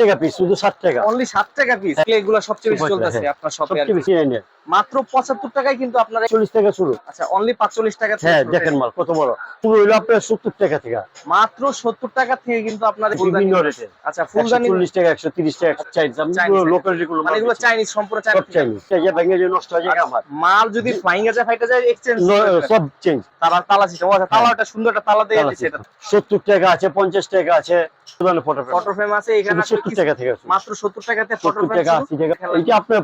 টাকা পিস শুধু ষাট টাকা। অনলি সাত টাকা পিস এগুলো সবচেয়ে বেশি চলতেছে হ্যাঁ। আপনার শপে বেশি মাত্র পঁচাত্তর টাকায় কিন্তু আপনারা চল্লিশ টাকা শুরু। আচ্ছা অনলি পাঁচচল্লিশ টাকা হ্যাঁ দেখেন মাল কত বড়। পুরো হইল আপনার সত্তর টাকা থেকে। মাত্র সত্তর টাকা থেকে কিন্তু আপনার বিভিন্ন রেটে আচ্ছা ফুলদানি চল্লিশ টাকা একশো তিরিশ টাকা চাইনিজ আমি লোকাল যেগুলো মানে এগুলো চাইনিজ সম্পূর্ণ চাইনিজ চাইনিজ। ভেঙে যে নষ্ট হয়ে যায় আমার। মাল যদি এ যায় ফাইটে যায় এক্সচেঞ্জ সব চেঞ্জ তালা তালা সিস্টেম আচ্ছা তালাটা সুন্দর একটা তালা দিয়ে এটা। সত্তর টাকা আছে পঞ্চাশ টাকা আছে। Photo frame. আছে এখানে টাকা থেকে মাত্র টাকাতে ফটো ফ্রেম টাকা টাকা। আপনার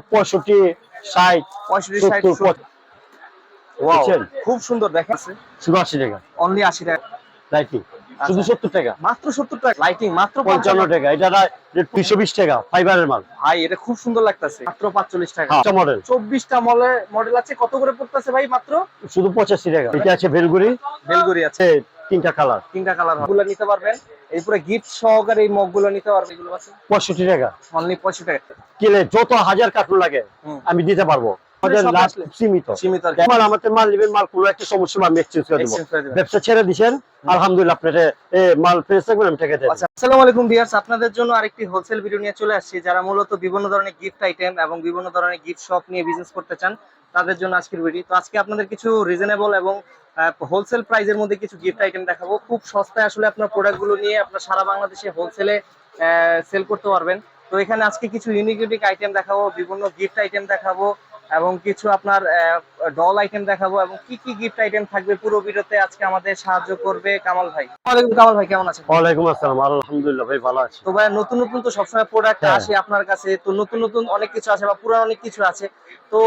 ওয়াও খুব সুন্দর দেখেন। শুধু আশি টাকা। অনলি আশি টাকা। লাইটিং শুধু সত্তর টাকা। মাত্র সত্তর টাকা। লাইটিং মাত্র পঞ্চান্ন পঞ্চান্ন টাকা। এটা বিশ টাকা ফাইবারের মাল। ভাই এটা খুব সুন্দর লাগতেছে। মাত্র পাঁচচল্লিশ টাকা। হ্যাঁ মডেল চব্বিশটা মডেল মডেল আছে। কত করে পড়তেছে ভাই মাত্র? শুধু পঁচাশি টাকা। এটা আছে বেলগুড়ি আছে। আছে তিনটা কালার তিনটা কালারগুলো নিতে পারবেন। এরপরে গিফট সহকারে এই মগগুলো নিতে পারবে এগুলো আছে? পঁয়ষট্টি টাকা। অনলি পঁয়ষট্টি টাকা। কিলে যত হাজার কার্টুন লাগে আমি দিতে পারব। আমাদের লাভ সীমিত। সীমিত আর আমাদের মাল নেবেন মাল কোনো একটা সমস্যা আমি এক্সচেঞ্জ করে দেবো। Exchange করে দিবেন। ব্যবসা ছেড়ে দিচ্ছেন আলহামদুলিল্লাহ আপনার মাল ফ্রেশ থাকবেন আমি টাকা আচ্ছা আসসালামু আলাইকুম ভিউয়ার্স। আপনাদের জন্য আরেকটি হোলসেল ভিডিও নিয়ে চলে আসছি যারা মূলত বিভিন্ন ধরনের গিফট আইটেম এবং বিভিন্ন ধরনের গিফট শপ নিয়ে বিজনেস করতে চান তাদের জন্য আজকের ভিডিও তো আজকে আপনাদের কিছু রিজনেবল এবং হোলসেল প্রাইজের মধ্যে কিছু গিফট আইটেম দেখাবো। খুব সস্তায় আসলে আপনার প্রোডাক্টগুলো নিয়ে আপনার সারা বাংলাদেশে হোলসেলে সেল করতে পারবেন। তো এখানে আজকে কিছু ইউনিক ইউনিক আইটেম দেখাবো বিভিন্ন গিফট আইটেম দেখাবো এবং কিছু আপনার ডল আইটেম দেখাবো এবং কি কি গিফট আইটেম থাকবে পুরো ভিডিওতে আজকে আমাদের সাহায্য করবে কামাল ভাই। ওয়ালাইকুম কামাল ভাই কেমন আছেন? ওয়ালাইকুম আসসালাম আলহামদুলিল্লাহ ভাই ভালো আছি। তো ভাই নতুন নতুন তো সবসময় প্রোডাক্ট হ্যাঁ। আসে আপনার কাছে তো নতুন নতুন অনেক কিছু আছে বা পুরানো অনেক কিছু আছে। তো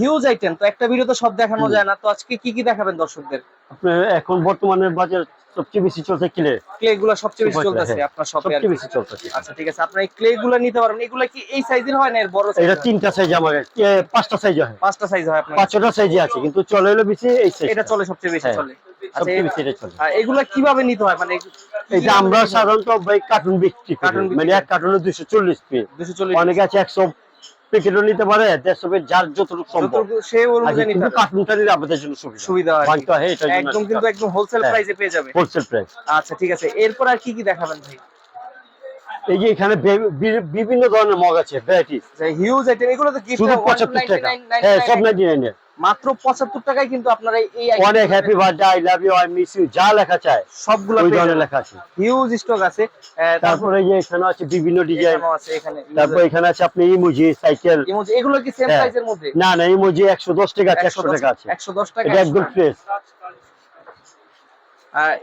হিউজ আইটেম তো একটা ভিডিও তো সব দেখানো যায় না তো আজকে কি কি দেখাবেন দর্শকদের? আপনার এখন বর্তমানে বাজার সবচেয়ে বেশি চলছে ক্লে ক্লে গুলো সবচেয়ে বেশি চলতেছে হ্যাঁ। আপনার শপে সবচেয়ে বেশি চলতেছে। আচ্ছা ঠিক আছে আপনি ক্লে গুলো নিতে পারবেন। এগুলো কি এই সাইজের হয় না এর বড় সাইজ এটা সাইজ তিনটা সাইজ আমার পাঁচটা সাইজ হয়। পাঁচটা সাইজ হয় আপনার। পাঁচ ছটা সাইজে আছে কিন্তু চলে হলো বেশি এই এটা চলে সবচেয়ে বেশি হ্যাঁ। চলে। আচ্ছা এগুলা কীভাবে নিতে হয়? মানে এটা আমরা সাধারণত ভাই কার্টুন বিক্রি করি। মানে এক কার্টুনে দুইশো চল্লিশ পিস দুশো চল্লিশ অনেকে আছে একশো প্যাকেটও নিতে পারে দেড়শো পিস যার যতটুকু সম্ভব। সে অনুযায়ী নিতে কার্টুনটা নিলে আমাদের জন্য সুবিধা। সুবিধা হয়। ভাঙতে হয় এটার একদম কিন্তু একদম হোলসেল হ্যাঁ। প্রাইসে পেয়ে যাবে। হোলসেল প্রাইস আচ্ছা ঠিক আছে। এরপর আর কি কি দেখাবেন ভাই? এই যে এখানে বিভিন্ন ধরনের মগ আছে ভ্যারাইটিস হিউজ আইটেম এগুলো তো গিফট শুধু পঁচাত্তর টাকা। হ্যাঁ সব নাইনটি নাইনের মাত্র পঁচাত্তর টাকায় কিন্তু আপনারা এই অনেক happy birthday I love you I miss you যা লেখা চায় সবগুলো ওই ধরনের লেখা আছে। হিউজ স্টক আছে। তারপর যে এখানে আছে বিভিন্ন ডিজাইন আছে এখানে তারপর এখানে আছে আপনি ইমোজি সাইকেল। Emoji, এগুলো কি সেম হ্যাঁ। প্রাইসের মধ্যে? না না ইমোজি একশো দশ টাকা আছে একশো টাকা আছে। একশো দশ টাকা এটা একদম ফ্রেশ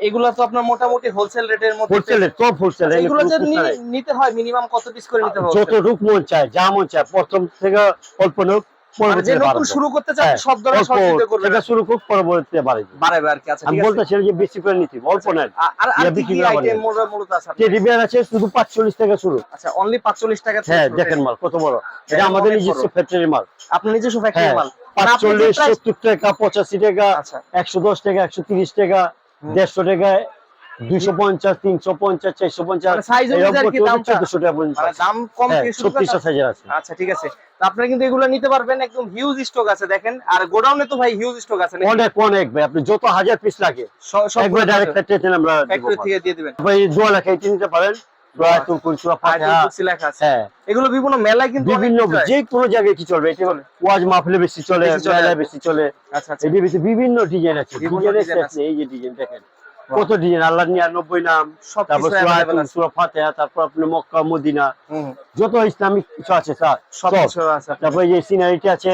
এগুলো তো আপনার মোটামুটি হোলসেল রেটের মধ্যে হোলসেলে টপ হোলসেল এগুলো যে নিতে হয় মিনিমাম কত পিস করে নিতে হবে যতটুক মন চায় যা মন চায় প্রথম থেকে অল্প নোক যে নতুন শুরু করতে চান সব ধরনের সহযোগিতা করবে এটা শুরু খুব পরবর্তীতে বাড়বে। বাড়াবে আর কি আচ্ছা আমি যে বেশি করে নিতে অল্প নেন। আর আর কি বিক্রি কি করা আইটেম বলে। মূলত আছে? টেডি বিয়ার আছে শুধু পাঁচচল্লিশ টাকা শুরু। আচ্ছা অনলি 45 টাকা হ্যাঁ দেখেন মাল কত বড়। এটা হ্যাঁ, আমাদের নিজস্ব ফ্যাক্টরি মাল। আপনার নিজস্ব ফ্যাক্টরি হ্যাঁ মাল। মানে আপনি সত্তর টাকা পঁচাশি টাকা আচ্ছা। একশো দশ টাকা একশো তিরিশ টাকা হুম। দেড়শো টাকা দুইশো পঞ্চাশ তিনশো পঞ্চাশ চারশো পঞ্চাশ size অনুযায়ী আর কি দামটা? চোদ্দশো টাকা পর্যন্ত দাম কম থেকে শুরু করে ছত্রিশটা সাইজের আছে। আচ্ছা ঠিক আছে। আপনারা কিন্তু এগুলো নিতে পারবেন একদম হিউজ স্টক আছে দেখেন। আর গোডাউনে তো ভাই হিউজ স্টক আছে অনেক অনেক ভাই আপনি যত হাজার পিস লাগে একবার ডাইরেক্ট ফ্যাক্টরি আমরা ফ্যাক্টরি থেকে দিয়ে দিবেন। ভাই। দোয়া লেখা এটি নিতে পারেন দোয়া তুল কুলচুয়া আইটেম ফাতিহা বুকসি লেখা আছে। এগুলো বিভিন্ন মেলায় কিন্তু বিভিন্ন যে কোনো জায়গায় কি চলবে এটি ওয়াজ মাহফিলে বেশি চলে বেশি চলে। মেলায় বেশি চলে। আচ্ছা আচ্ছা। বিভিন্ন ডিজাইন আছে। এই যে ডিজাইন দেখেন। কত ডিজাইন আল্লাহ নিরানব্বই নাম তারপর সুরা ফাতিহা মক্কা মদিনা। যত ইসলামিক কিছু আছে স্যার তারপর যে সিনারিটি আছে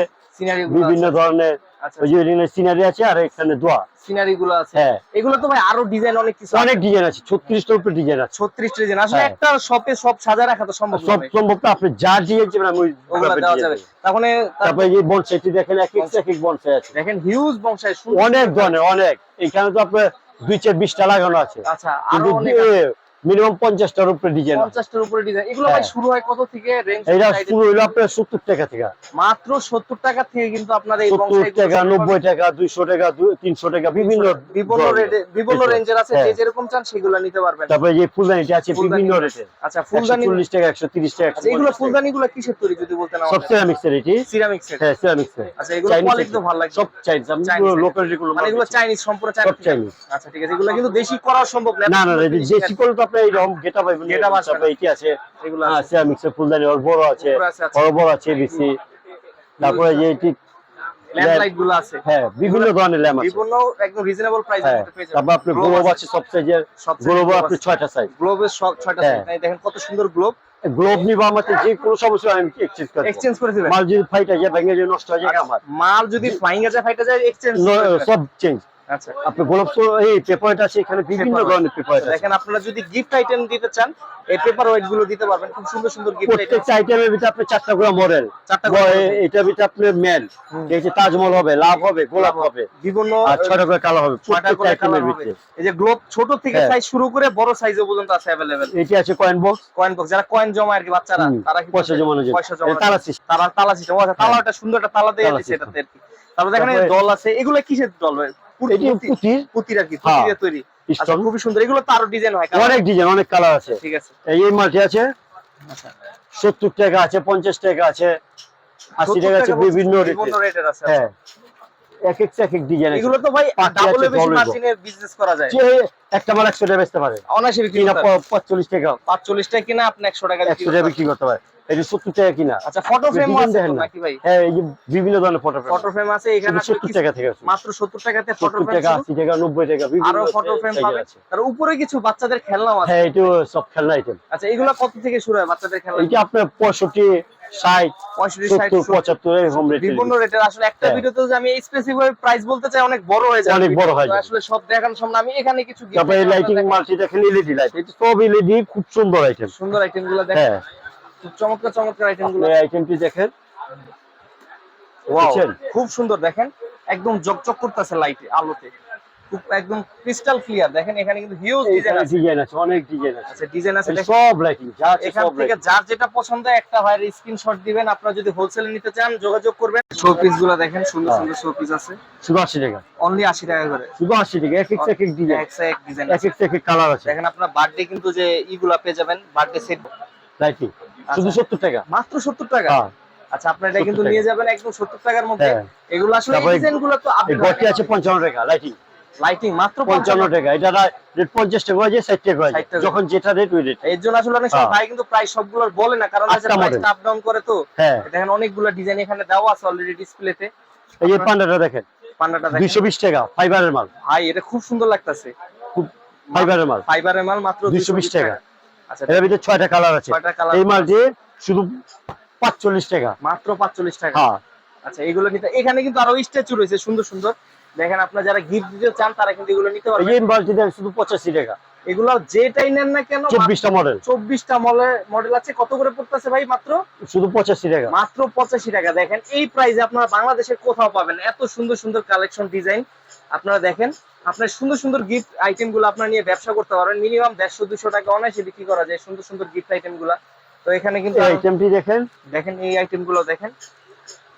বিভিন্ন ধরনের আচ্ছা। ওই যে সিনারি আছে আর এখানে দোয়া। সিনারি গুলো আছে। হ্যাঁ। এগুলো তো ভাই আরও ডিজাইন অনেক কিছু অনেক ডিজাইন আছে ছত্রিশটার উপরে ডিজাইন আছে। 36 ডিজাইন আসলে হ্যাঁ। একটা শপে সব সাজা রাখা তো সম্ভব সব সম্ভব তো আপনি যা ডিজাইন মানে তার- তারপর এই যে বনসাইটি দেখেন এক বনসাই আছে। দেখেন হিউজ অনেক ধরনের অনেক। এখানে তো আপনার দুই চার বিশটা লাগানো আছে। আচ্ছা কিন্তু মিনিমাম পঞ্চাশটার উপরে ডিজাইন পঞ্চাশটার উপরে ডিজাইন এগুলো ভাই হ্যাঁ। শুরু হয় কত থেকে? রেঞ্জ এটা শুরু হইল আপনার সত্তর টাকা থেকে। মাত্র সত্তর টাকা থেকে কিন্তু আপনার এই সত্তর বংশাই টাকা নব্বই টাকা দুইশো টাকা তিনশো টাকা বিভিন্ন বিভিন্ন রেটে বিভিন্ন রেঞ্জের আছে যে হ্যাঁ। যেরকম চান সেগুলো নিতে পারবেন। তারপরে যে ফুলদানিটা আছে বিভিন্ন। রেটে আচ্ছা ফুলদানি ফুলদানি চল্লিশ টাকা একশো তিরিশ টাকা আচ্ছা এগুলো ফুলদানি গুলো কিসের তৈরি যদি বলতেন সব আমাদের সিরামিক্সের এটি। সিরামিক সেট হ্যাঁ সিরামিক্সের আচ্ছা এগুলো কোয়ালিটি তো ভালো লাগে সব চাইনিজ আমি লোকাল যেগুলো মানে এগুলো চাইনিজ সম্পূর্ণ চাইনিজ চাইনিজ আচ্ছা ঠিক আছে এগুলো কিন্তু দেশি করা সম্ভব না। না না, দেশি করলে তো আপনার গেটা পাইবেন এটি আছে। এগুলো হ্যাঁ আছে সিরামিক্সের ফুলদানি ওর বড় আছে। বড় বড় আছে বেশি। তারপরে যে এটি ল্যাম্পগুলো আছে। হ্যাঁ বিভিন্ন ধরনের ল্যাম্প আছে। বিভিন্ন একদম রিজনেবল প্রাইস হ্যাঁ তারপর আপনি গ্লোব আছে সব। সাইজের গ্লোব আপনি আছে। সাইজ গ্লোবের ছয়টা হ্যাঁ। সাইজ দেখেন কত সুন্দর গ্লোব গ্লোব নিবা আমাকে যে কোনো সমস্যা আমি এক্সচেঞ্জ করব এক্সচেঞ্জ করে দিবেন। মাল যদি ফাইটা যায় ভেঙে যায় নষ্ট হয়ে যায় আচ্ছা, আমার। মাল যদি যায় ফাইটা যায় এক্সচেঞ্জ সব চেঞ্জ আচ্ছা আপনি গোলাপ এই পেপারটা আছে এখানে বিভিন্ন Paper ধরনের পেপার আছে দেখেন আপনারা যদি গিফট আইটেম দিতে চান এই পেপার ওয়েট গুলো দিতে পারবেন খুব সুন্দর সুন্দর গিফট আইটেম প্রত্যেকটা আইটেমের ভিতরে আপনি চারটা করে মডেল চারটা করে model। এটার ভিতরে আপনার মেল হুম। এই যে তাজমহল হবে লাভ হবে গোলাপ হবে বিভিন্ন আর ছয়টা করে কালো হবে ছয়টা প্রত্যেকটা করে আইটেমের কালার হবে ভিতরে এই যে গ্লোব ছোট থেকে হ্যাঁ। সাইজ শুরু করে বড় সাইজও পর্যন্ত আছে अवेलेबल এটি আছে কয়েন বক্স কয়েন বক্স যারা কয়েন জমা আর কি বাচ্চারা হুম, তারা কিন্তু পয়সা জমানোর জন্য। পয়সা জমা এটা তালা system। তারা তালা সিস্টেম আচ্ছা তালাটা সুন্দর একটা তালা দিয়ে তালা দিয়েছে system। এটাতে আর কি তারপর দেখেন এই তারপরে- দল আছে এগুলো কিসের দল ভাই? পুঁতির পুঁতির আর কি হ্যাঁ। তৈরি। আচ্ছা খুবই সুন্দর। এগুলো তো আরও ডিজাইন হয় অনেক ডিজাইন অনেক কালার আছে। ঠিক আছে। এই এই মালটি আছে? আচ্ছা। সত্তর টাকা আছে পঞ্চাশ টাকা আছে আশি টাকা আছে বিভিন্ন বিভিন্ন রেটের আছে। হ্যাঁ। এক এক এক এক ডিজাইন এগুলো তো ভাই ডাবল বেশি বিজনেস করা যায়। যে একটা মাল টাকা বেচতে পারে। বিক্রি কিনা করতে পারে। পাঁচচল্লিশ টাকা। পাঁচচল্লিশ টাকা কিনা আপনি একশো টাকা বিক্রি একশো করতে টাকা বিক্রি করতে পারে। এই যে টাকা কিনা। আচ্ছা ফটো ফ্রেম আছে। নাকি ভাই? হ্যাঁ এই যে বিভিন্ন ধরনের ফটো ফটো ফ্রেম আছে। এখানে আসলে সত্তর কিছু- টাকা থেকে আছে মাত্র সত্তর টাকাতে ফটো ফ্রেম টাকা আশি টাকা নব্বই টাকা বিভিন্ন আরও ফটো ফ্রেম পাবেন। তার উপরে কিছু বাচ্চাদের খেলনাও আছে। হ্যাঁ এটা সব খেলনা আইটেম আচ্ছা এগুলো কত থেকে শুরু হয় বাচ্চাদের খেলনা? এইটা আপনার পঁয়ষট্টি ষাট পঁয়ষট্টি পঁচাত্তর এরকম রেট বিভিন্ন রেটের আসলে একটা হ্যাঁ। ভিডিওতে যদি আমি স্পেসিফিক প্রাইস বলতে চাই অনেক বড় হয়ে যায়। অনেক বড় হয়ে। আসলে সব সামনে আমি এখানে কিছু তারপরে লাইটিং এলইডি লাইট এটা সব এলইডি খুব সুন্দর আইটেম সুন্দর আইটেমগুলো দেখেন। চমৎকার চমৎকার আইটেমগুলো। আইটেমটি দেখেন। খুব সুন্দর দেখেন। একদম জকজক করতেছে লাইটে আলোতে। খুব একদম ক্রিস্টাল ক্লিয়ার দেখেন এখানে কিন্তু হিউজ ডিজাইন আছে। ডিজাইন আছে অনেক ডিজাইন আছে। আচ্ছা ডিজাইন আছে সব লাইটিং যা এখান থেকে যার যেটা পছন্দ একটা হয় স্ক্রিনশট দিবেন। আপনারা যদি হোলসেলে নিতে চান যোগাযোগ করবেন। শো পিসগুলো দেখেন সুন্দর। সুন্দর শো পিস আছে। শুধু আশি টাকা অনলি আশি টাকা করে। শুধু আশি টাকা এক এক এক এক ডিজাইন একশো এক ডিজাইন এক এক এক এক কালার আছে। দেখেন আপনার বার্থডে কিন্তু যে ইগুলা পেয়ে যাবেন বার্থডে সেট লাইটিং শুধু সত্তর টাকা। মাত্র সত্তর টাকা? হ্যাঁ। আচ্ছা আপনার এটা কিন্তু নিয়ে যাবেন একদম সত্তর টাকার মধ্যে। হ্যাঁ। এগুলো আসলে ডিজাইনগুলো তো এই আছে পঞ্চান্ন টাকা লাইটিং লাইটিং মাত্র পঞ্চান্ন টাকা। এটা রেট পঞ্চাশ টাকা হয়ে যায় ষাট টাকা হয়ে যখন যেটা রেট ওই রেট এর জন্য আসলে অনেক সময় হ্যাঁ। ভাই কিন্তু প্রাইস সবগুলোর বলে না কারণ model। আপ ডাউন করে তো। দেখেন অনেকগুলো ডিজাইন এখানে দেওয়া আছে অলরেডি ডিসপ্লেতে এই যে পান্ডাটা দেখেন। পান্ডাটা দেখেন। দুইশো বিশ টাকা ফাইবারের মাল। ভাই এটা খুব সুন্দর লাগতেছে। খুব ফাইবারের মাল। ফাইবারের মাল মাত্র 220 220 টাকা। আচ্ছা এর ভিতরে ছয়টা কালার আছে। এই শুধু পাঁচচল্লিশ টাকা। মাত্র 45 টাকা। হ্যাঁ। আচ্ছা এগুলো নিতে এখানে কিন্তু আরও স্ট্যাচু রয়েছে সুন্দর সুন্দর। দেখেন আপনারা যারা গিফট দিতে চান তারা কিন্তু এগুলো নিতে এই পারবেন মালটি দেন শুধু পঁচাশি টাকা। এগুলো যেটাই নেন না কেন চব্বিশটা মডেল চব্বিশটা মডেল আছে। কত করে পড়তেছে ভাই মাত্র? শুধু পঁচাশি টাকা। মাত্র পঁচাশি টাকা। দেখেন এই প্রাইসে আপনারা বাংলাদেশের কোথাও পাবেন। এত সুন্দর সুন্দর কালেকশন ডিজাইন আপনারা দেখেন আপনার সুন্দর সুন্দর গিফট আইটেমগুলো আপনারা নিয়ে ব্যবসা করতে পারবেন। মিনিমাম দেড়শো দুশো টাকা অনায়াসে বিক্রি করা যায় সুন্দর সুন্দর গিফট আইটেমগুলা তো এখানে কিন্তু আইটেমটি দেখেন। দেখেন এই আইটেমগুলো দেখেন।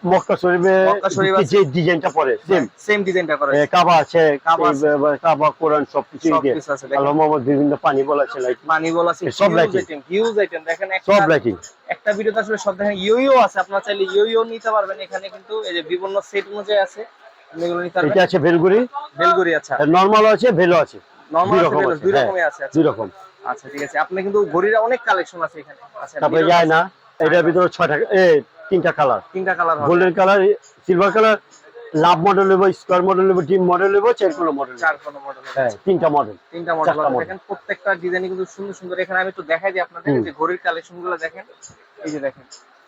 মক্কা শরীফে মক্কা শরীফ আছে। যে ডিজাইনটা পরে সেম সেম ডিজাইনটা করা কাবা আছে কাবা আছে। এই, এ, কাবা কোরআন সব কিছু আছে আল্লাহ মোহাম্মদ বিভিন্ন পানি বলা আছে লাইট বল আছে সব হিউজ আইটেম হিউজ আইটেম দেখেন একটা সব লাইটিং একটা ভিডিওতে আসলে সব দেখেন ইয়ো আছে আপনারা চাইলে ইয়ো নিতে পারবেন। এখানে কিন্তু এই যে বিভিন্ন সেট অনুযায়ী আছে। এগুলো নিতে এটা আছে ভেলগুড়ি। আচ্ছা। নর্মাল আছে ভেলো আছে। নরমাল দুই আছে হ্যাঁ। রকমই আছে আচ্ছা। দুই রকম। আচ্ছা ঠিক আছে। আপনি কিন্তু ঘড়ির অনেক কালেকশন আছে এখানে। আচ্ছা তারপরে যায় না এটার ভিতরে ছয়টা তিনটা কালার তিনটা colour golden colour silver colour love model নেব স্কোয়ার মডেল নেব ডিম মডেল নেব চারগুলো মডেল চার কোনো মডেল হ্যাঁ তিনটা মডেল তিনটা মডেল। দেখেন প্রত্যেকটা ডিজাইন কিন্তু সুন্দর সুন্দর। এখানে আমি একটু দেখাই দিই আপনাদের যে ঘড়ির কালেকশনগুলো দেখেন। এই যে দেখেন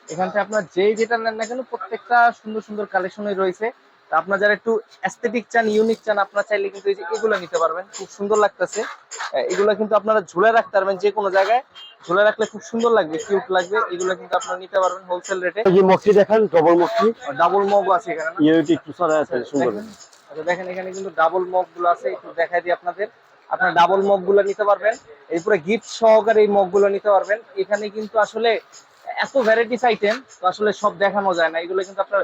এখান থেকে আপনার যেই যেটা নেন না কেন প্রত্যেকটা সুন্দর সুন্দর কালেকশনই রয়েছে। তা আপনার যারা একটু অ্যাস্থেটিক চান ইউনিক চান আপনার চাইলে কিন্তু এই যে এগুলো নিতে পারবেন। খুব সুন্দর লাগতেছে। এগুলো কিন্তু আপনারা ঝুলে রাখতে পারবেন যে কোনো জায়গায়। ঝুলে রাখলে খুব সুন্দর লাগবে কিউট লাগবে। এগুলো কিন্তু আপনারা নিতে পারবেন হোলসেল রেটে এই যে মক্কি দেখেন ডবল মক্কি ডাবল মগ আছে এখানে না? ইউটি একটু সরা আছে সুন্দর। দেখেন। আচ্ছা দেখেন এখানে কিন্তু ডাবল মগগুলো আছে একটু দেখাই দিই আপনাদের। আপনার ডাবল মগগুলো নিতে পারবেন। এরপরে গিফট সহকারে এই মগগুলো নিতে পারবেন। এখানে কিন্তু আসলে এত ভ্যারাইটিস আইটেম তো আসলে সব দেখানো যায় না। এগুলো কিন্তু আপনার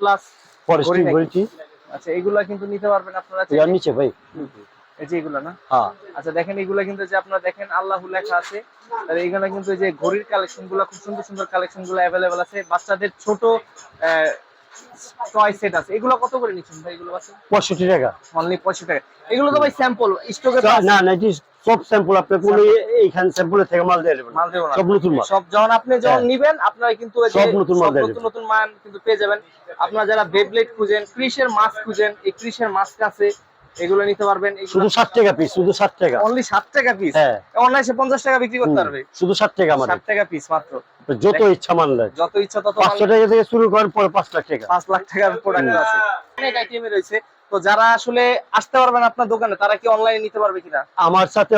প্লাস ফরেস্টি নাকি? বলছি। আচ্ছা এগুলা কিন্তু নিতে পারবেন আপনারা চাইলে। নিচে ভাই। এই যে এগুলা না? হ্যাঁ। আচ্ছা দেখেন এগুলা কিন্তু যে আপনারা দেখেন আল্লাহ লেখা আছে। আর এখানে কিন্তু যে ঘড়ির কালেকশনগুলো খুব সুন্দর সুন্দর কালেকশনগুলো অ্যাভেলেবেল আছে। বাচ্চাদের ছোট টয় সেট আছে। এগুলো কত করে নিচ্ছেন ভাই এগুলো আছে পঁয়ষট্টি টাকা। অনলি পঁয়ষট্টি টাকা। এগুলো তো ভাই স্যাম্পল স্টকে না না সব স্যাম্পল আপনি কোনো এইখান থেকে মাল দিয়ে দেবেন। মাল দেবো সব নতুন মাল। সব যখন আপনি যখন হ্যাঁ। নিবেন আপনারা কিন্তু সব নতুন মাল নতুন নতুন মান কিন্তু পেয়ে যাবেন। আপনারা যারা বেবলেট খুঁজেন ক্রিসের মাস্ক খুঁজেন এই ক্রিসের মাস্ক আছে এগুলো নিতে পারবেন। শুধু ষাট টাকা পিস শুধু ষাট টাকা। অনলি ষাট টাকা পিস হ্যাঁ। অনলাইনে পঞ্চাশ টাকা বিক্রি করতে পারবে। শুধু ষাট টাকা আমাদের। ষাট টাকা পিস মাত্র। যত ইচ্ছা মাল নেয় যত ইচ্ছা তত পাঁচশো টাকা থেকে শুরু করেন পরে পাঁচ লাখ টাকা। পাঁচ লাখ টাকার প্রোডাক্ট। আছে। অনেক আইটেমে রয়েছে। তো যারা আসলে আসতে পারবেন আপনার দোকানে তারা কি অনলাইনে নিতে পারবে কিনা? আমার সাথে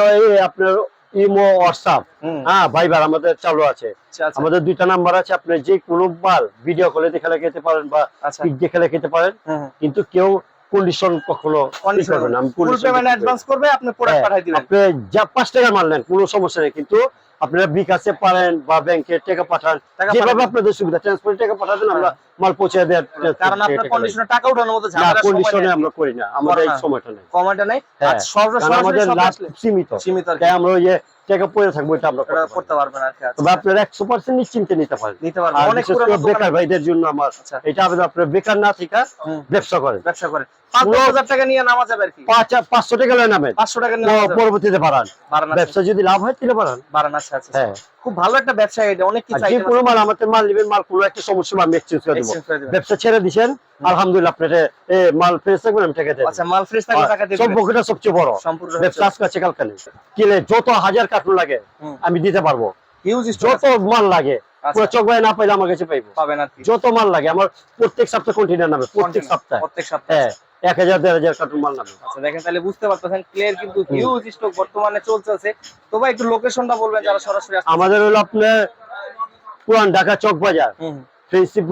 আপনার ইমো হোয়াটসঅ্যাপ হ্যাঁ ভাইবার আমাদের চালু আছে। আচ্ছা আচ্ছা। আমাদের দুইটা নাম্বার আছে আপনি যে কোনো মাল ভিডিও কলে দেখে খেতে পারেন বা আচ্ছা। দেখে খেতে পারেন। কিন্তু কেউ কন্ডিশন কখনো ই করবে না। আমি অ্যাডভান্স করবে আপনি প্রোডাক্ট হ্যাঁ, পাঠিয়ে দিবেন। আপনি যা পাঁচ টাকা মাল নেন কোনো সমস্যা নেই। কিন্তু আপনারা বিকাশে পারেন বা ব্যাংকে টাকা পাঠান যেভাবে আপনাদের সুবিধা ট্রান্সফার টাকা পাঠাবেন আমরা মাল পৌঁছে দেওয়ার কারণ আপনার কন্ডিশনে টাকা উঠানোর মতো ঝামেলা কন্ডিশনে আমরা করি না আমাদের এই করেন। সময়টা নেই। কমেন্টে নাই। হ্যাঁ, আর সর্ব আমাদের আসলে সীমিত। সীমিত তাই আমরা ওই টাকা পড়ে থাকব এটা আমরা করতে পারি পারবেন আর কি আচ্ছা। তবে আপনার একশো পার্সেন্ট নিশ্চিন্তে নিতে পারেন। নিতে পারবেন। অনেক করে বেকার ভাইদের জন্য আমার আচ্ছা। এটা আপনার বেকার না থেকে ব্যবসা করেন। ব্যবসা করে পাঁচ পুরো- দশ হাজার টাকা নিয়ে নামা যাবে আর কি। পাঁচশো টাকা লয় নামেন। পাঁচশো টাকা নিয়ে নামা যাবে পরবর্তীতে বাড়ান। বাড়ান ব্যবসা যদি লাভ হয় তাহলে বাড়ান। বাড়ান আচ্ছা আচ্ছা। খুব ভালো একটা ব্যবসা এটা অনেক কিছু যে কোনো মাল আমাদের মাল নেবেন মাল কোনো একটা সমস্যা আমি এক্সচেঞ্জ করে দেবো। Exchange করে দিবেন। ব্যবসা ছেড়ে দিছেন আলহামদুলিল্লাহ আপনার মাল ফ্রেশ থাকবেন আমি টাকা দেবো। আচ্ছা মাল ফ্রেশ থাকলে টাকা দিয়ে সম্পর্কটা সবচেয়ে বড়। ব্যবসা আজকে আছে কালকে নেই। কিলে যত হাজার কার্টুন লাগে আমি দিতে পারব। হিউজ যত মাল লাগে পুরো চক ভাই না পাইলে আমার কাছে পাইবো। পাবেন যত মাল লাগে আমার প্রত্যেক সপ্তাহে কন্টিনিউ নামে প্রত্যেক সপ্তাহে। প্রত্যেক সপ্তাহে। হ্যাঁ। এক হাজার দেড় হাজার কার্টুন মাল নামে আচ্ছা দেখেন তাহলে বুঝতে পারতেছেন ক্লিয়ার কিন্তু হিউজ স্টক বর্তমানে চলতেছে। তো ভাই একটু লোকেশনটা বলবেন যারা সরাসরি আমাদের হলো আপনার পুরান ঢাকা চক বাজার।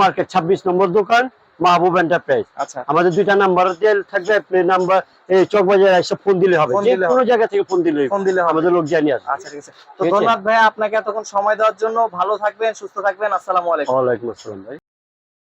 মার্কেট ছাব্বিশ নম্বর দোকান মাহবুব এন্টারপ্রাইজ আচ্ছা। আমাদের দুইটা নাম্বার দিয়ে থাকবে আপনি নাম্বার এই চক বাজারে এসে ফোন দিলে হবে। যে কোনো জায়গা থেকে ফোন দিলে ফোন দিলে আমাদের লোক জানিয়ে আসবে। আচ্ছা ঠিক আছে। তো ধন্যবাদ ভাই আপনাকে এতক্ষণ সময় দেওয়ার জন্য। ভালো থাকবেন সুস্থ থাকবেন। আসসালামু আলাইকুম। ওয়ালাইকুম আসসালাম ভাই।